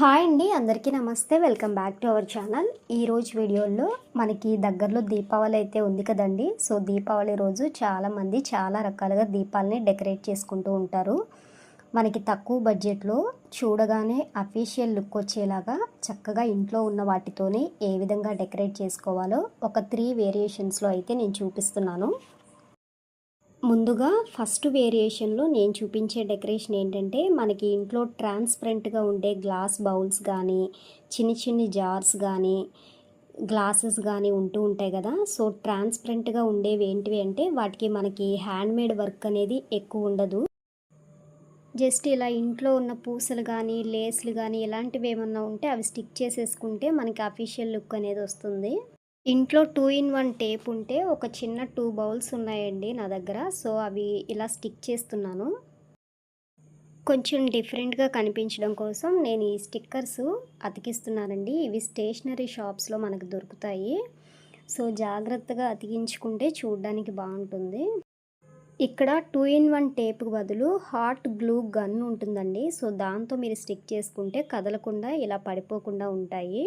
Hi అండి అందరికీ నమస్తే. Welcome back to our channel. ఈరోజు వీడియోలో మనకి దగ్గరలో దీపావళి అయితే ఉంది కదండి. సో దీపావళి రోజు చాలామంది చాలా రకాలుగా దీపాలని డెకరేట్ చేసుకుంటూ ఉంటారు. మనకి తక్కువ బడ్జెట్లో చూడగానే అఫీషియల్ లుక్ వచ్చేలాగా చక్కగా ఇంట్లో ఉన్న వాటితోనే ఏ విధంగా డెకరేట్ చేసుకోవాలో ఒక త్రీ వేరియేషన్స్లో అయితే నేను చూపిస్తున్నాను. ముందుగా ఫస్ట్ వేరియేషన్లో నేను చూపించే డెకరేషన్ ఏంటంటే మనకి ఇంట్లో ట్రాన్స్పరెంట్గా ఉండే గ్లాస్ బౌల్స్ కానీ చిన్ని చిన్ని జార్స్ కానీ గ్లాసెస్ కానీ ఉంటూ ఉంటాయి కదా. సో ట్రాన్స్పరెంట్గా ఉండేవి ఏంటివి అంటే వాటికి మనకి హ్యాండ్మేడ్ వర్క్ అనేది ఎక్కువ ఉండదు. జస్ట్ ఇలా ఇంట్లో ఉన్న పూసలు కానీ లేస్లు కానీ ఇలాంటివి ఏమన్నా ఉంటే అవి స్టిక్ చేసేసుకుంటే మనకి అఫీషియల్ లుక్ అనేది వస్తుంది. ఇంట్లో టూ ఇన్ వన్ టేప్ ఉంటే ఒక చిన్న టూ బౌల్స్ ఉన్నాయండి నా దగ్గర. సో అవి ఇలా స్టిక్ చేస్తున్నాను. కొంచెం డిఫరెంట్గా కనిపించడం కోసం నేను ఈ స్టిక్కర్స్ అతికిస్తున్నానండి. ఇవి స్టేషనరీ షాప్స్లో మనకు దొరుకుతాయి. సో జాగ్రత్తగా అతికించుకుంటే చూడడానికి బాగుంటుంది. ఇక్కడ టూ ఇన్ వన్ టేప్ బదులు హాట్ గ్లూ గన్ ఉంటుందండి. సో దాంతో మీరు స్టిక్ చేసుకుంటే కదలకుండా ఇలా పడిపోకుండా ఉంటాయి.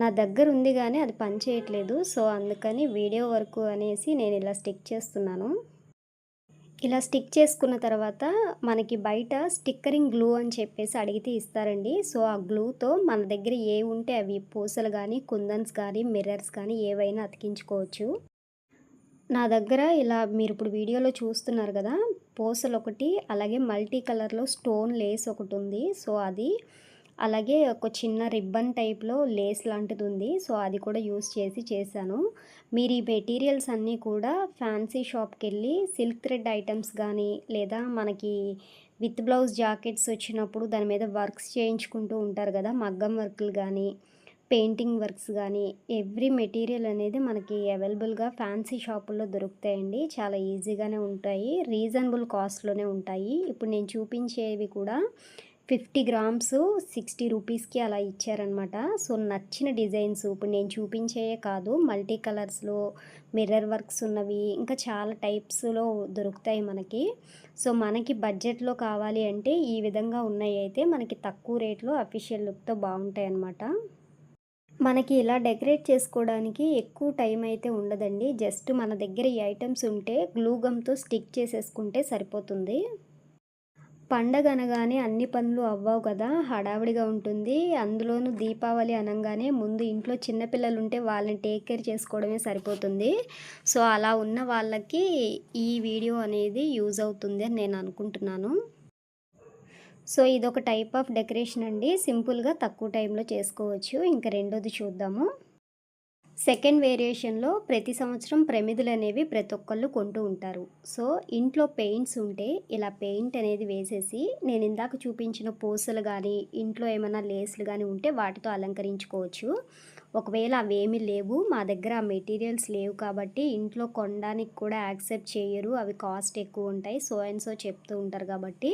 నా దగ్గర ఉంది కానీ అది పని చేయట్లేదు. సో అందుకని వీడియో వరకు అనేసి నేను ఇలా స్టిక్ చేస్తున్నాను. ఇలా స్టిక్ చేసుకున్న తర్వాత మనకి బయట స్టిక్కరింగ్ గ్లూ అని చెప్పేసి అడిగితే ఇస్తారండి. సో ఆ గ్లూతో మన దగ్గర ఏ ఉంటే అవి పూసలు కానీ కుందన్స్ కానీ మిర్రర్స్ కానీ ఏవైనా అతికించుకోవచ్చు. నా దగ్గర ఇలా మీరు ఇప్పుడు వీడియోలో చూస్తున్నారు కదా పూసలు ఒకటి అలాగే మల్టీ కలర్లో స్టోన్ లేస్ ఒకటి ఉంది. సో అది అలాగే ఒక చిన్న రిబ్బన్ టైప్లో లేస్ లాంటిది ఉంది సో అది కూడా యూస్ చేసి చేశాను. మీరు ఈ మెటీరియల్స్ అన్నీ కూడా ఫ్యాన్సీ షాప్కి వెళ్ళి సిల్క్ థ్రెడ్ ఐటమ్స్ కానీ లేదా మనకి విత్ బ్లౌజ్ జాకెట్స్ వచ్చినప్పుడు దాని మీద వర్క్స్ చేయించుకుంటూ ఉంటారు కదా మగ్గం వర్క్లు కానీ పెయింటింగ్ వర్క్స్ కానీ ఎవ్రీ మెటీరియల్ అనేది మనకి అవైలబుల్గా ఫ్యాన్సీ షాపుల్లో దొరుకుతాయండి. చాలా ఈజీగానే ఉంటాయి. రీజనబుల్ కాస్ట్లోనే ఉంటాయి. ఇప్పుడు నేను చూపించేవి కూడా ఫిఫ్టీ గ్రామ్స్ సిక్స్టీ రూపీస్కి అలా ఇచ్చారనమాట సో నచ్చిన డిజైన్స్ ఇప్పుడు నేను చూపించేయే కాదు. మల్టీ కలర్స్లో మిర్రర్ వర్క్స్ ఉన్నవి ఇంకా చాలా టైప్స్లో దొరుకుతాయి మనకి. సో మనకి బడ్జెట్లో కావాలి అంటే ఈ విధంగా ఉన్నాయి. అయితే మనకి తక్కువ రేట్లో అఫీషియల్ లుక్తో బాగుంటాయి అన్నమాట. మనకి ఇలా డెకరేట్ చేసుకోవడానికి ఎక్కువ టైం అయితే ఉండదండి. జస్ట్ మన దగ్గర ఈ ఐటమ్స్ ఉంటే గ్లూ గమ్తో స్టిక్ చేసేసుకుంటే సరిపోతుంది. పండగ అనగానే అన్ని పనులు అవ్వవు కదా హడావిడిగా ఉంటుంది. అందులోనూ దీపావళి అనగానే ముందు ఇంట్లో చిన్నపిల్లలు ఉంటే వాళ్ళని టేక్ కేర్ చేసుకోవడమే సరిపోతుంది. సో అలా ఉన్న వాళ్ళకి ఈ వీడియో అనేది యూజ్ అవుతుంది అని నేను అనుకుంటున్నాను. సో ఇదొక టైప్ ఆఫ్ డెకరేషన్ అండి. సింపుల్గా తక్కువ టైంలో చేసుకోవచ్చు. ఇంకా రెండోది చూద్దాము. సెకండ్ వేరియేషన్లో ప్రతి సంవత్సరం ప్రమిదులు అనేవి ప్రతి ఒక్కళ్ళు కొంటూ ఉంటారు. సో ఇంట్లో పెయింట్స్ ఉంటే ఇలా పెయింట్ అనేది వేసేసి నేను ఇందాక చూపించిన పూసలు కానీ ఇంట్లో ఏమైనా లేస్లు కానీ ఉంటే వాటితో అలంకరించుకోవచ్చు. ఒకవేళ అవేమీ లేవు మా దగ్గర ఆ మెటీరియల్స్ లేవు కాబట్టి ఇంట్లో కొనడానికి కూడా యాక్సెప్ట్ చేయరు. అవి కాస్ట్ ఎక్కువ ఉంటాయి. సో అండ్ సో చెప్తూ ఉంటారు కాబట్టి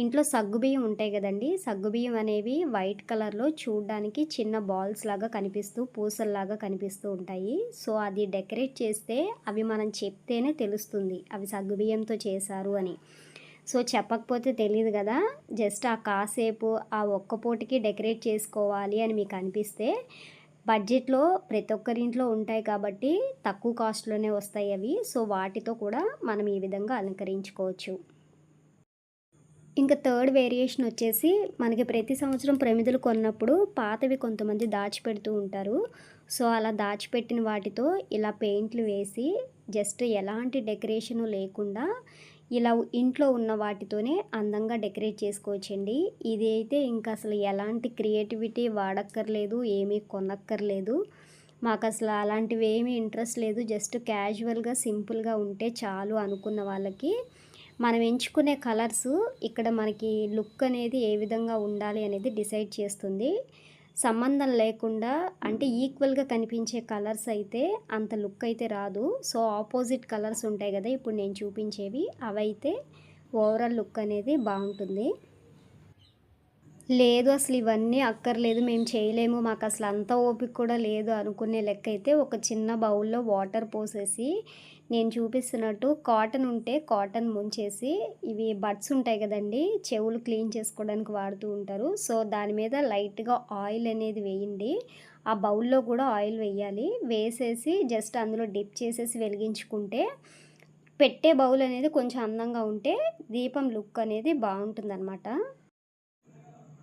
ఇంట్లో సగ్గుబియ్యం ఉంటాయి కదండి. సగ్గుబియ్యం అనేవి వైట్ కలర్లో చూడడానికి చిన్న బాల్స్ లాగా కనిపిస్తూ పూసల్లాగా కనిపిస్తూ ఉంటాయి. సో అది డెకరేట్ చేస్తే అవి మనం చెప్తేనే తెలుస్తుంది అవి సగ్గుబియ్యంతో చేశారు అని. సో చెప్పకపోతే తెలియదు కదా జస్ట్ ఆ కాసేపు ఆ ఒక్క పూటకి డెకరేట్ చేసుకోవాలి అని మీకు అనిపిస్తే బడ్జెట్లో ప్రతి ఒక్కరింట్లో ఉంటాయి కాబట్టి తక్కువ కాస్ట్లోనే వస్తాయి అవి. సో వాటితో కూడా మనం ఈ విధంగా అలంకరించుకోవచ్చు. ఇంకా థర్డ్ వేరియేషన్ వచ్చేసి మనకి ప్రతి సంవత్సరం ప్రమిదలు కొన్నప్పుడు పాతవి కొంతమంది దాచిపెడుతూ ఉంటారు. సో అలా దాచిపెట్టిన వాటితో ఇలా పెయింట్లు వేసి జస్ట్ ఎలాంటి డెకరేషను లేకుండా ఇలా ఇంట్లో ఉన్న వాటితోనే అందంగా డెకరేట్ చేసుకోవచ్చండి. ఇది అయితే ఇంకా అసలు ఎలాంటి క్రియేటివిటీ వాడక్కర్లేదు ఏమీ కొనక్కర్లేదు. మాకు అసలు అలాంటివి ఏమీ ఇంట్రెస్ట్ లేదు. జస్ట్ క్యాజువల్గా సింపుల్గా ఉంటే చాలు అనుకున్న వాళ్ళకి మనం ఎంచుకునే కలర్స్ ఇక్కడ మనకి లుక్ అనేది ఏ విధంగా ఉండాలి అనేది డిసైడ్ చేస్తుంది. సంబంధం లేకుండా అంటే ఈక్వల్గా కనిపించే కలర్స్ అయితే అంత లుక్ అయితే రాదు. సో ఆపోజిట్ కలర్స్ ఉంటాయి కదా ఇప్పుడు నేను చూపించేవి అవైతే ఓవరాల్ లుక్ అనేది బాగుంటుంది. లేదు అసలు ఇవన్నీ అక్కర్లేదు మేము చేయలేము మాకు అసలు అంత ఓపిక కూడా లేదు అనుకునే లెక్క అయితే ఒక చిన్న బౌల్లో వాటర్ పోసేసి నేను చూపిస్తున్నట్టు కాటన్ ఉంటే కాటన్ ముంచేసి ఇవి బడ్స్ ఉంటాయి కదండి చెవులు క్లీన్ చేసుకోవడానికి వాడుతూ ఉంటారు. సో దాని మీద లైట్గా ఆయిల్ అనేది వేయండి. ఆ బౌల్లో కూడా ఆయిల్ వేయాలి. వేసేసి జస్ట్ అందులో డిప్ చేసేసి వెలిగించుకుంటే పెట్టే బౌల్ అనేది కొంచెం అందంగా ఉంటే దీపం లుక్ అనేది బాగుంటుందన్నమాట.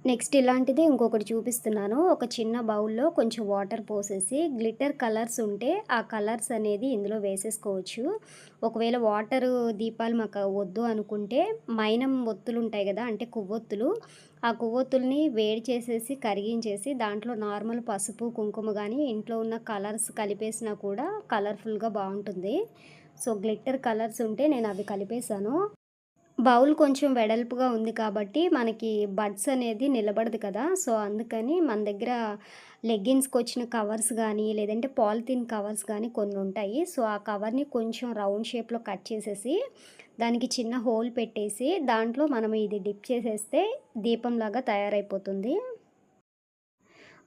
నెక్స్ట్ ఇలాంటిది ఇంకొకటి చూపిస్తున్నాను. ఒక చిన్న బౌల్లో కొంచెం వాటర్ పోసేసి గ్లిటర్ కలర్స్ ఉంటే ఆ కలర్స్ అనేది ఇందులో వేసేసుకోవచ్చు. ఒకవేళ వాటర్ దీపాలు మాకు వద్దు అనుకుంటే మైనం ఒత్తులు ఉంటాయి కదా అంటే కొవ్వొత్తులు. ఆ కొవ్వొత్తుల్ని వేడి చేసేసి కరిగించేసి దాంట్లో నార్మల్ పసుపు కుంకుమ కానీ ఇంట్లో ఉన్న కలర్స్ కలిపేసినా కూడా కలర్ఫుల్గా బాగుంటుంది. సో గ్లిట్టర్ కలర్స్ ఉంటే నేను అవి కలిపేశాను. బౌల్ కొంచెం వెడల్పుగా ఉంది కాబట్టి మనకి బడ్స్ అనేది నిలబడదు కదా. సో అందుకని మన దగ్గర లెగ్గిన్స్కి వచ్చిన కవర్స్ కానీ లేదంటే పాలిథిన్ కవర్స్ కానీ కొన్ని ఉంటాయి. సో ఆ కవర్ని కొంచెం రౌండ్ షేప్లో కట్ చేసేసి దానికి చిన్న హోల్ పెట్టేసి దాంట్లో మనం ఇది డిప్ చేసేస్తే దీపంలాగా తయారైపోతుంది.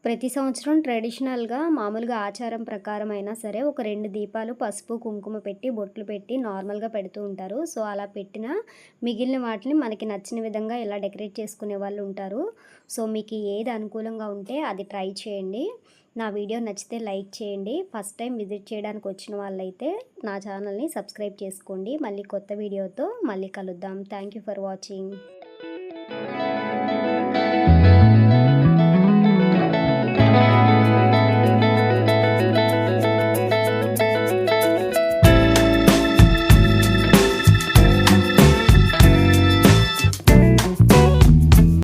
ప్రతి సంవత్సరం ట్రెడిషనల్గా మామూలుగా ఆచారం ప్రకారం అయినా సరే ఒక రెండు దీపాలు పసుపు కుంకుమ పెట్టి బొట్లు పెట్టి నార్మల్గా పెడుతూ ఉంటారు. సో అలా పెట్టిన మిగిలిన వాటిని మనకి నచ్చిన విధంగా ఇలా డెకరేట్ చేసుకునే వాళ్ళు ఉంటారు. సో మీకు ఏది అనుకూలంగా ఉంటే అది ట్రై చేయండి. నా వీడియో నచ్చితే లైక్ చేయండి. ఫస్ట్ టైం విజిట్ చేయడానికి వచ్చిన వాళ్ళైతే నా ఛానల్ని సబ్స్క్రైబ్ చేసుకోండి. మళ్ళీ కొత్త వీడియోతో మళ్ళీ కలుద్దాం. Thank you for watching.